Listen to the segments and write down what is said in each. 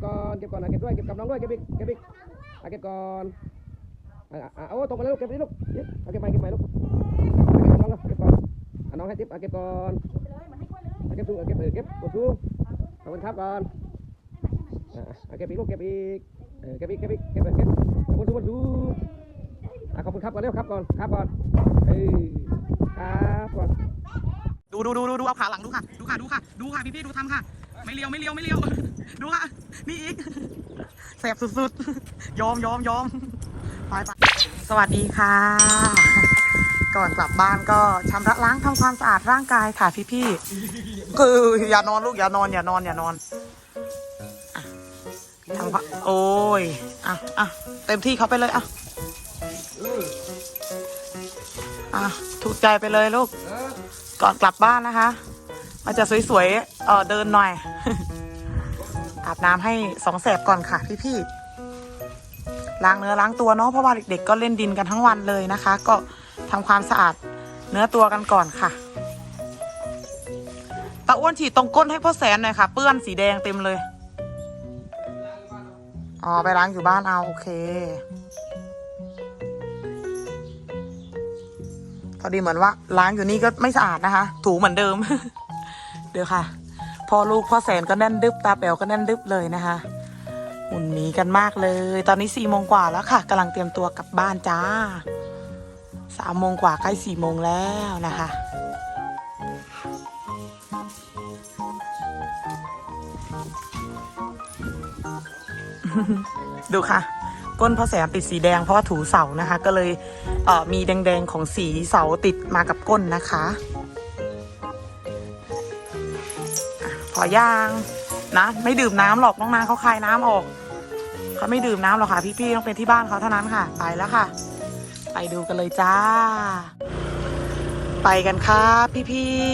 บก่อนเก็บก่อนอะเก็บด้วยเก็บกับน้องด้วยเก็บอีกเก็บอีกอะเก็บก่อนอะอะโอ้ตกมาแล้วลูกเก็บไปลูกเก็บเอาเก็บไปเก็บไปลูกเก็บน้องเก็บก่อนอะน้องให้ติ๊บอะเก็บก่อนอะเก็บสูงอะเก็บเออเก็บกดสูงขอบคุณครับก่อนอะอะเก็บอีกลูกเก็บอีกเออเก็บอีกเก็บอีกเก็บไปเก็บขอบคุณสูงขอบคุณสูงอะขอบคุณครับก่อนเร็วครับก่อนครับก่อนเออครับก่อนดูดูดูดูดูเอาขาหลังดูค่ะดูค่ะดูค่ะดูค่ะพี่พี่ๆดูทำค่ะ ไม่เลี้ยวไม่เลี้ยวไม่เลี้ยว ดูค่ะ นี่อีกแสบสุดๆ ยอมยอมยอมไปไปสวัสดีค่ะ ก่อนกลับบ้านก็ชำระล้างทำความสะอาดร่างกายค่ะพี่พี่ๆคืออย่านอนลูกอย่านอนอย่านอนอย่านอนทำความโอ้ยอะอะเต็มที่เขาไปเลยอะอะถูกใจไปเลยลูก ก่อนกลับบ้านนะคะมันจะสวยๆเออเดินหน่อย น้ำให้สองแสบก่อนค่ะพี่ๆล้างเนื้อล้างตัวเนาะเพราะว่าเด็กๆก็เล่นดินกันทั้งวันเลยนะคะ ก็ทำความสะอาดเนื้อตัวกันก่อนค่ะตาอ้วนฉีดตรงก้นให้พ่อแสนหน่อยค่ะ เปื้อนสีแดงเต็มเลยอ๋อไปล้างอยู่บ้านเอาโอเคพอดีเหมือนว่าล้างอยู่นี่ก็ไม่สะอาดนะคะ ถูเหมือนเดิม เดี๋ยวค่ะ พอลูกพ่อแสนก็แน่นดึบตาแป๋วก็แน่นดึบเลยนะคะ หุ่นหนีกันมากเลย ตอนนี้สี่โมงกว่าแล้วค่ะกำลังเตรียมตัวกลับบ้านจ้าสามโมงกว่าใกล้สี่โมงแล้วนะคะดูค่ะ ก้นพ่อแสนติดสีแดงเพราะว่าถูเสานะคะ ก็เลยเออมีแดงๆของสีเสาติดมากับก้นนะคะ อะพอย่างนะ ไม่ดื่มน้ำหรอกน้องนางเขาคายน้ำออกเขาไม่ดื่มน้ำหรอกค่ะ พี่ๆต้องเป็นที่บ้านเขาเท่านั้นค่ะ ไปแล้วค่ะ ไปดูกันเลยจ้า ไปกันครับพี่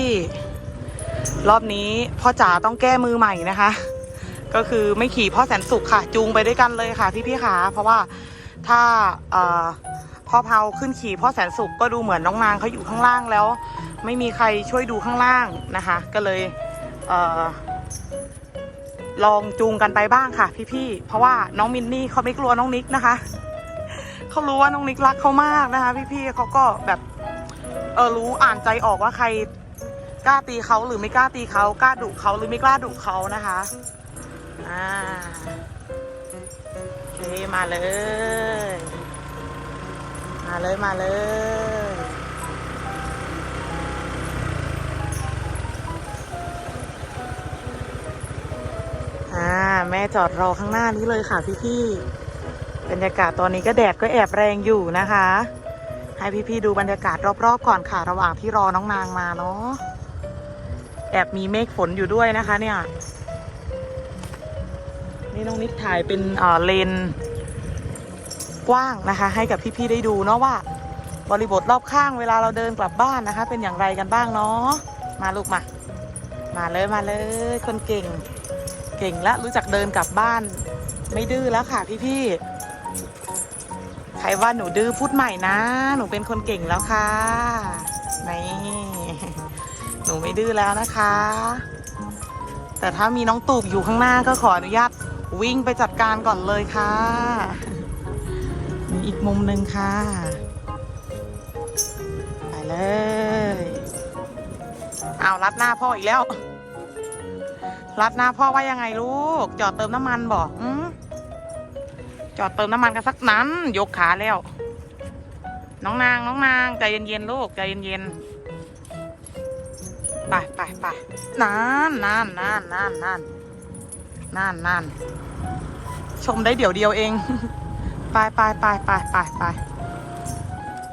ๆรอบนี้พ่อจ๋าต้องแก้มือใหม่นะคะ ก็คือไม่ขี่พ่อแสนสุขค่ะ จูงไปด้วยกันเลยค่ะ พี่ๆค่ะ เพราะว่าถ้าพ่อเผาขึ้นขี่พ่อแสนสุขก็ดูเหมือนน้องนางเขาอยู่ข้างล่างแล้ว ไม่มีใครช่วยดูข้างล่างนะคะ ก็เลย ลองจูงกันไปบ้างค่ะ พี่ๆ เพราะว่าน้องมินนี่เขาไม่กลัวน้องนิกนะคะ เขารู้ว่าน้องนิกรักเขามากนะคะ พี่ๆเขาก็แบบเออรู้อ่านใจออกว่าใครกล้าตีเขาหรือไม่กล้าตีเขากล้าดุเขาหรือไม่กล้าดุเขานะคะอ่าโอเคมาเลย มาเลยมาเลย แม่จอดรอข้างหน้านี้เลยค่ะพี่ๆบรรยากาศตอนนี้ก็แดดก็แอบแรงอยู่นะคะ ให้พี่ๆดูบรรยากาศรอบๆก่อนค่ะ ระหว่างที่รอน้องนางมาเนาะแอบมีเมฆฝนอยู่ด้วยนะคะ เนี่ยนี่น้องนิกถ่ายเป็นเอ่อเลนกว้างนะคะ ให้กับพี่ๆได้ดูเนาะว่า บริบทรอบข้างเวลาเราเดินกลับบ้านนะคะ เป็นอย่างไรกันบ้างเนาะมาลูกมา มาเลยมาเลย คนเก่ง เก่งและรู้จักเดินกลับบ้าน ไม่ดื้อแล้วค่ะพี่ๆ ใครว่าหนูดื้อพูดใหม่นะ หนูเป็นคนเก่งแล้วค่ะนี่หนูไม่ดื้อแล้วนะคะ แต่ถ้ามีน้องตูบอยู่ข้างหน้าก็ขออนุญาตวิ่งไปจัดการก่อนเลยค่ะนี่อีกมุมหนึ่งค่ะ ไปเลย เอาวรัดหน้าพ่ออีกแล้ว รัดหน้าพ่อว่ายังไงลูก จอดเติมน้ำมันบอกอจอดเติมน้ำมันกันสักนั้น ยกขาแล้ว น้องนางน้องนางใจเย็นๆลูกใจเย็นๆไปไปไปนานนานนานนานนานนานนานชมได้เดี๋ยวเดียวเอง ไปไปไปไปไปไป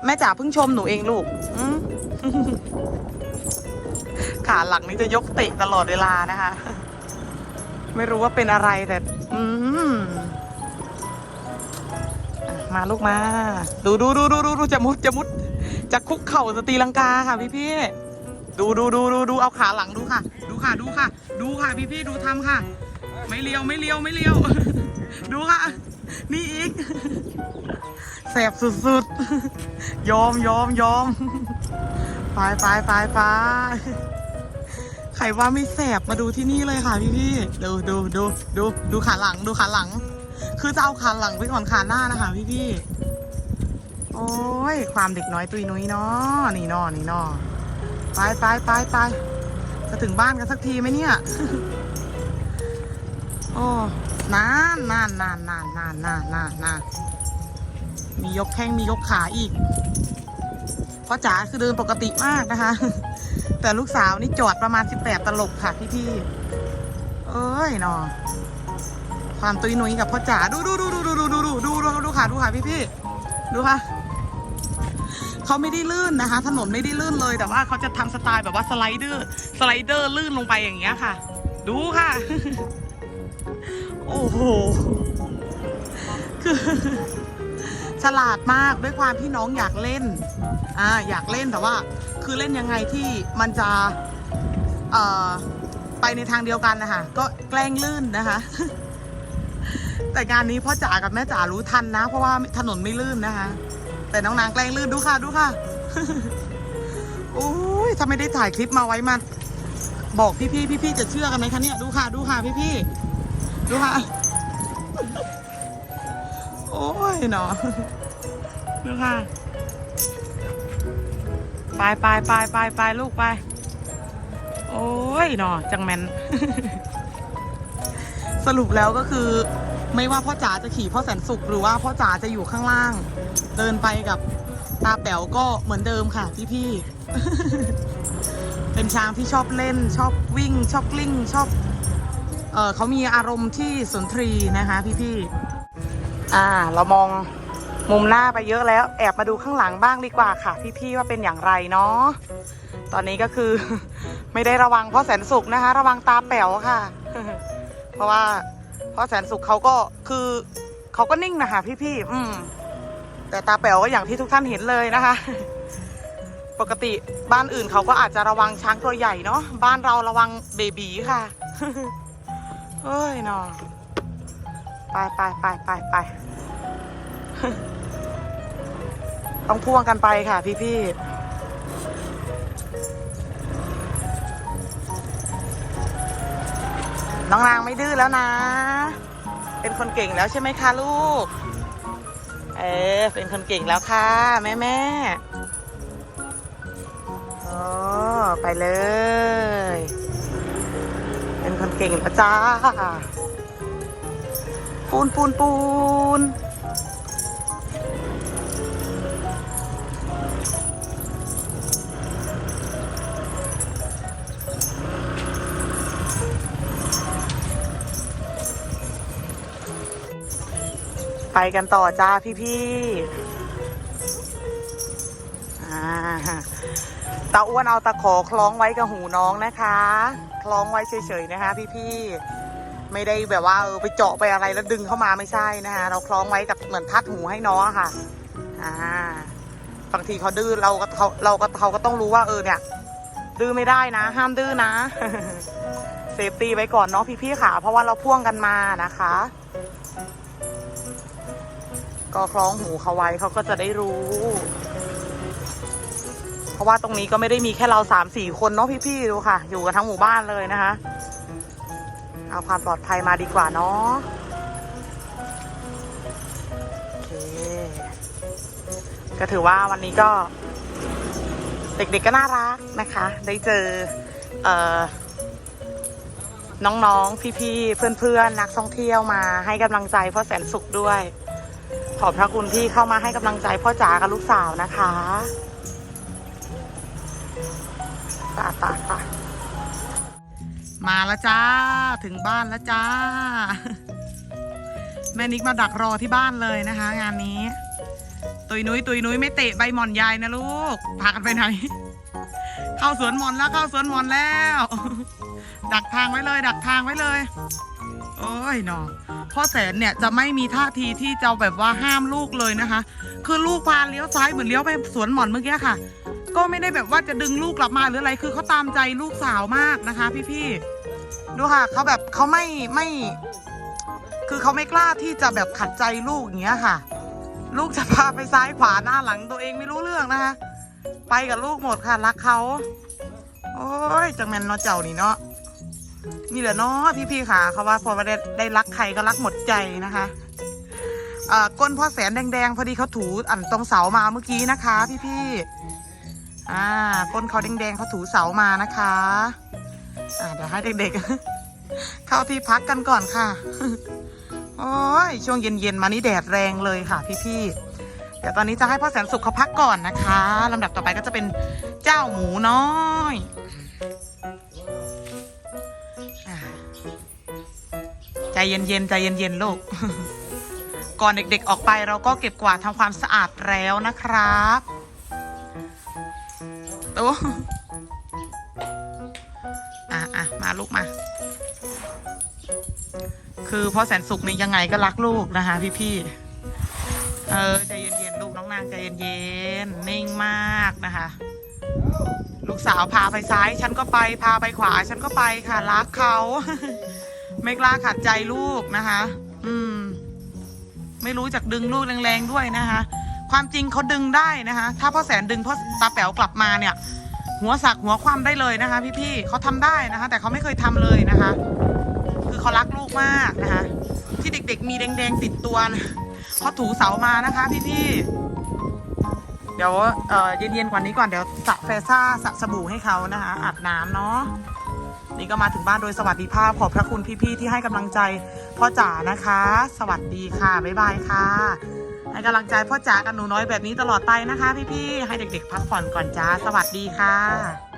แม่จ๋าเพิ่งชมหนูเองลูกขาหลังนี่จะยกเตะตลอดเวลานะคะ ไม่รู้ว่าเป็นอะไรแต่ อืมมาลูกมา ดูดูดูดูดูดูจะมุดจะมุด จะคุกเข่าจะตีลังกาค่ะพี่พี่ดูดูดูดูดูเอาขาหลังดูค่ะ ดูค่ะดูค่ะ ดูค่ะพี่พี่ดูทำค่ะ ไม่เลี้ยวไม่เลี้ยวไม่เลี้ยว ดูค่ะ นี่อีกแสบสุดๆ ยอมยอมยอมไปไปไปไป ใครว่าไม่แสบมาดูที่นี่เลยค่ะพี่พี่ดูดูดูดูดูขาหลังดูขาหลัง คือจะเอาขาหลังไปก่อนขาหน้านะคะ พี่พี่โอ้ยความเด็กน้อยตุยนุ้ยเนาะนี่นอนี่นอไปไปไปไปจะถึงบ้านกันสักทีไหมเนี่ยโอ้นานนานนานนานนานนานนานนานมียกแข้งมียกขาอีกพ่อจ๋าคือเดินปกติมากนะคะ แต่ลูกสาวนี่จอดประมาณ18ตลบค่ะพี่พี่ๆเอ้ยเนาะความตุยนุยกับพ่อจ๋าดูดูดูดูดูดูดูดูดูดูดูค่ะดูค่ะพี่พี่ๆดูค่ะเขาไม่ได้ลื่นนะคะ ถนนไม่ได้ลื่นเลยแต่ว่าเขาจะทำสไตล์แบบว่าสไลเดอร์สไลเดอร์ลื่นลงไปอย่างเงี้ยค่ะ ดูค่ะ โอ้โหคือฉลาดมากด้วยความที่น้องอยากเล่น อ่า อยากเล่นแต่ว่า คือเล่นยังไงที่มันจะเอ่อไปในทางเดียวกันนะคะก็แกล้งลื่นนะคะ แต่งานนี้พ่อจ๋ากับแม่จ๋ารู้ทันนะ เพราะว่าถนนไม่ลื่นนะคะ แต่น้องนางแกล้งลื่นดูค่ะดูค่ะโอ้ยถ้าไม่ได้ถ่ายคลิปมาไว้มาบอกพี่ๆพี่ๆจะเชื่อกันไหมคะเนี่ยดูค่ะดูค่ะพี่ๆดูค่ะ โอ้ยเนาะดูค่ะ ไปไปไปไปไปลูกไป โอ้ยนาะจังแมน สรุปแล้วก็คือ ไม่ว่าพ่อจ๋าจะขี่พ่อแสนสุข หรือว่าพ่อจ๋าจะอยู่ข้างล่าง เดินไปกับตาแป๋วก็เหมือนเดิมค่ะพี่พี่เป็นช้างที่ชอบเล่น ชอบวิ่ง ชอบกลิ้ง ชอบ เออเขามีอารมณ์ที่สุนทรีนะคะ พี่พี่อ่า เรามอง มุมหน้าไปเยอะแล้ว แอบมาดูข้างหลังบ้างดีกว่าค่ะ พี่ๆว่าเป็นอย่างไรเนาะตอนนี้ก็คือ ไม่ได้ระวังพ่อแสนสุขนะคะ ระวังตาแป๋วค่ะ เพราะว่าพ่อแสนสุขเขาก็คือเขาก็นิ่งนะคะพี่ๆอืม แต่ตาแป๋วก็อย่างที่ทุกท่านเห็นเลยนะคะ ปกติบ้านอื่นเขาก็อาจจะระวังช้างตัวใหญ่เนาะบ้านเราระวังเบบีค่ะเฮ้ยเนาะไปไปไปไปไป ต้องพ่วงกันไปค่ะพี่พี่น้องนางไม่ดื้อแล้วนะ เป็นคนเก่งแล้วใช่ไหมคะลูก เออ เป็นคนเก่งแล้วค่ะ แม่แม่โอ้ไปเลย เป็นคนเก่งแล้วจ้า ปูนปูนปูน ไปกันต่อจ้าพี่พี่ๆอ่าตาอ้วนเอาตะขอคล้องไว้กับหูน้องนะคะ คล้องไว้เฉยๆนะคะพี่พี่ๆ ไม่ได้แบบว่าเออไปเจาะไปอะไรแล้วดึงเข้ามาไม่ใช่นะคะ เราคล้องไว้กับเหมือนทัดหูให้น้องค่ะ อ่า บางทีเขาดื้อเราก็เขาเราก็เขาก็ต้องรู้ว่าเออเนี่ย ดื้อไม่ได้นะ ห้ามดื้อนะ เซฟตี้ไว้ก่อนเนาะพี่ๆค่ะ เพราะว่าเราพ่วงกันมานะคะ ก็คล้องหูเขาไว้เขาก็จะได้รู้ เพราะว่าตรงนี้ก็ไม่ได้มีแค่เราสามสี่คนเนาะพี่ๆดูค่ะ อยู่กันทั้งหมู่บ้านเลยนะคะ เอาความปลอดภัยมาดีกว่าเนาะโอเคก็ถือว่าวันนี้ก็ เด็กๆก็น่ารักนะคะ ได้เจอเออน้องๆ พี่ๆ เพื่อนๆ นักท่องเที่ยวมาให้กำลังใจพ่อแสนสุขด้วย อบพระคุณที่เข้ามาให้กำลังใจพ่อจ๋ากับลูกสาวนะคะตาตาตามาแล้วจ้า ถึงบ้านแล้วจ้า แม่นิกมาดักรอที่บ้านเลยนะคะ งานนี้ ตุยนุ้ยตุยนุ้ยไม่เตะใบหมอนยายนะลูกพากันไปไหน เข้าสวนหมอนแล้วเข้าสวนหมอนแล้ว ดักทางไว้เลย ดักทางไว้เลย โอ้ยเนาะพ่อแสนเนี่ยจะไม่มีท่าทีที่จะแบบว่าห้ามลูกเลยนะคะ คือลูกพาเลี้ยวซ้ายเหมือนเลี้ยวไปสวนหมอนเมื่อกี้ค่ะ ก็ไม่ได้แบบว่าจะดึงลูกกลับมาหรืออะไร คือเขาตามใจลูกสาวมากนะคะ พี่ๆ ดูค่ะเขาแบบเขาไม่ไม่ คือเขาไม่กล้าที่จะแบบขัดใจลูกอย่างเงี้ยค่ะ ลูกจะพาไปซ้ายขวาหน้าหลังตัวเองไม่รู้เรื่องนะคะ ไปกับลูกหมดค่ะรักเขา โอ้ยจังแมนเนาะเจ้านี่เนาะนี่แหละเนาะพี่ๆค่ะเขาว่าพอได้ได้รักใครก็รักหมดใจนะคะเอ่อก้นพ่อแสนแดงๆพอดีเขาถูอันตรงเสามาเมื่อกี้นะคะ พี่ๆอ่าก้นเขาแดงๆเขาถูเสามานะคะอ่าเดี๋ยวให้เด็กๆ เข้าที่พักกันก่อนค่ะโอ้ยช่วงเย็นๆมานี่แดดแรงเลยค่ะ พี่ๆ เดี๋ยวตอนนี้จะให้พ่อแสนสุขเขาพักก่อนนะคะลำดับต่อไปก็จะเป็นเจ้าหมูน้อยใจเย็นๆใจเย็นๆลูก ก่อนเด็กๆออกไปเราก็เก็บกวาดทำความสะอาดแล้วนะครับโอ้อะอะมาลูกมา คือพ่อแสนสุขนี่ยังไงก็รักลูกนะคะพี่ๆเออใจ เย็นๆ นิ่งมากนะคะ ลูกสาวพาไปซ้ายฉันก็ไป พาไปขวาฉันก็ไปค่ะ รักเขา ไม่กล้าขัดใจลูกนะคะ อืม ไม่รู้จักดึงลูกแรงๆด้วยนะคะ ความจริงเขาดึงได้นะคะ ถ้าพ่อแสนดึงพ่อตาแป๋วกลับมาเนี่ย หัวสักหัวคว่ำได้เลยนะคะ พี่ๆเขาทำได้นะคะ แต่เขาไม่เคยทำเลยนะคะ คือเขารักลูกมากนะคะ ที่เด็ก ๆ มีแดงๆติดตัวนะเขาถูเสามานะคะพี่ๆ ดี๋ยวเอ่อเย็นๆกว่านี้ก่อนเดี๋ยวสระแฟซ่าสระสบู่ให้เขานะคะอาบน้ำเนาะนี่ก็มาถึงบ้านโดยสวัสดิภาพขอบพระคุณพี่ๆที่ให้กำลังใจพ่อจ๋านะคะ สวัสดีค่ะบ๊ายบายค่ะ ให้กำลังใจพ่อจ๋ากับหนูน้อยแบบนี้ตลอดไปนะคะ พี่ๆให้เด็กๆพักผ่อนก่อนจ้าสวัสดีค่ะ